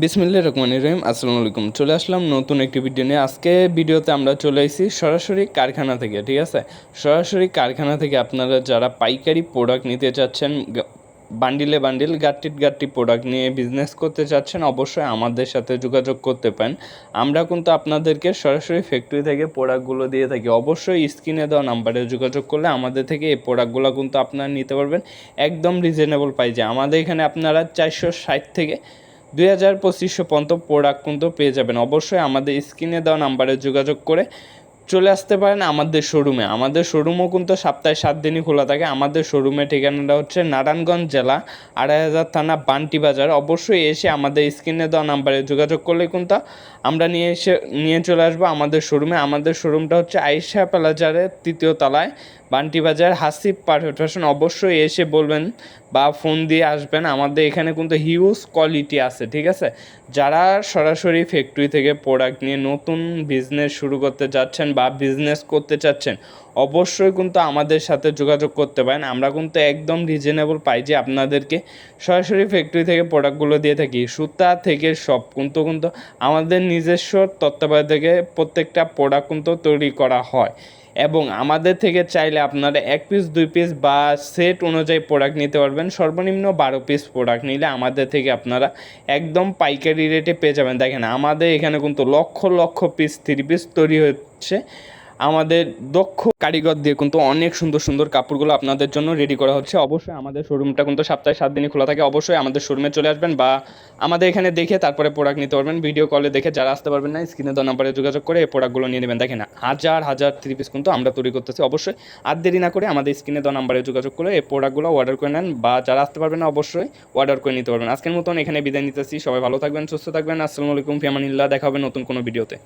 বিসমিল্লা রহমান রহিম, আসসালামু আলাইকুম। চলে আসলাম নতুন একটি ভিডিও নিয়ে। আজকে ভিডিওতে আমরা চলে এসেছি সরাসরি কারখানা থেকে, ঠিক আছে? সরাসরি কারখানা থেকে আপনারা যারা পাইকারি প্রোডাক্ট নিতে চাচ্ছেন বান্ডিলে বান্ডিল গাট্টিট গাট্টি প্রোডাক্ট নিয়ে বিজনেস করতে চাচ্ছেন, অবশ্যই আমাদের সাথে যোগাযোগ করতে পারেন। আমরা কিন্তু আপনাদেরকে সরাসরি ফ্যাক্টরি থেকে প্রোডাক্টগুলো দিয়ে থাকি। অবশ্যই স্ক্রিনে দেওয়া নাম্বারে যোগাযোগ করলে আমাদের থেকে এই প্রোডাক্টগুলো কিন্তু আপনারা নিতে পারবেন। একদম রিজনেবল প্রাইজে আমাদের এখানে আপনারা চারশো ষাট থেকে দুই হাজার পঁচিশশো পর্যন্ত প্রোডাক্ট কিন্তু পেয়ে যাবেন। অবশ্যই আমাদের স্ক্রিনে দেওয়া নাম্বারে যোগাযোগ করে চলে আসতে পারেন আমাদের শোরুমে আমাদের শোরুমও কিন্তু সপ্তাহে সাত দিনই খোলা থাকে। আমাদের শোরুমের ঠিকানাটা হচ্ছে নারায়ণগঞ্জ জেলা আড়াই হাজার থানা, বান্টি বাজার। অবশ্যই এসে আমাদের স্ক্রিনে দেওয়া নাম্বারে যোগাযোগ করলে কিন্তু আমরা নিয়ে এসে, নিয়ে চলে আসব আমাদের শোরুমে আমাদের শোরুমটা হচ্ছে আইসা প্লাজারের তৃতীয় তলায়, বান্টি বাজার হাসিব পারফেক্ট ফ্যাশন অবশ্যই এসে বলবেন বা ফোন দিয়ে আসবেন। আমাদের এখানে কিন্তু হিউজ কোয়ালিটি আছে, ঠিক আছে? যারা সরাসরি ফ্যাক্টরি থেকে প্রোডাক্ট নিয়ে নতুন বিজনেস শুরু করতে যাচ্ছেন বা বিজনেস করতে চাচ্ছেন, অবশ্যই কিন্তু আমাদের সাথে যোগাযোগ করতে পারেন। আমরা কিন্তু একদম রিজনেবল পাই যে আপনাদেরকে সরাসরি ফ্যাক্টরি থেকে প্রোডাক্টগুলো দিয়ে থাকি। সুতা থেকে সব কিন্তু কিন্তু আমাদের নিজস্ব তত্ত্বাবধায়ক থেকে প্রত্যেকটা প্রোডাক্ট কিন্তু তৈরি করা হয়। এবং আমাদের থেকে চাইলে আপনারা এক পিস দুই পিস বা সেট অনুযায়ী প্রোডাক্ট নিতে পারবেন। সর্বনিম্ন বারো পিস প্রোডাক্ট নিলে আমাদের থেকে আপনারা একদম পাইকারি রেটে পেয়ে যাবেন। দেখেন, আমাদের এখানে কিন্তু lakh lakh piece three piece তৈরি হচ্ছে। আমাদের দক্ষ কারিগর দিয়ে কিন্তু অনেক সুন্দর সুন্দর কাপড়গুলো আপনাদের জন্য রেডি করা হচ্ছে। অবশ্যই আমাদের শোরুমটা কিন্তু সপ্তাহে সাত দিনই খোলা থাকে। অবশ্যই আমাদের শোরুমে চলে আসবেন বা আমাদের এখানে দেখে তারপরে প্রোডাক্ট নিতে পারবেন। ভিডিও কলে দেখে যারা আসতে পারবেন না স্ক্রিনে দেওয়া নাম্বারে যোগাযোগ করে এই প্রোডাক্টগুলো নিয়ে নেবেন। দেখেন, হাজার হাজার থ্রি পিস কিন্তু আমরা তৈরি করতেছি। অবশ্যই আর দেরি না করে আমাদের স্ক্রিনে দেওয়া নাম্বারে যোগাযোগ করে এই প্রোডাক্টগুলো অর্ডার করে নেন বা যারা আসতে পারবেন না, অবশ্যই অর্ডার করে নিতে পারবেন। আজকের মতন এখানে বিদায় নিতেছি। সবাই ভালো থাকবেন, সুস্থ থাকবেন। আসসালামু আলাইকুম, ফিয়ামানিল্লাহ। দেখা হবে নতুন কোনো ভিডিওতে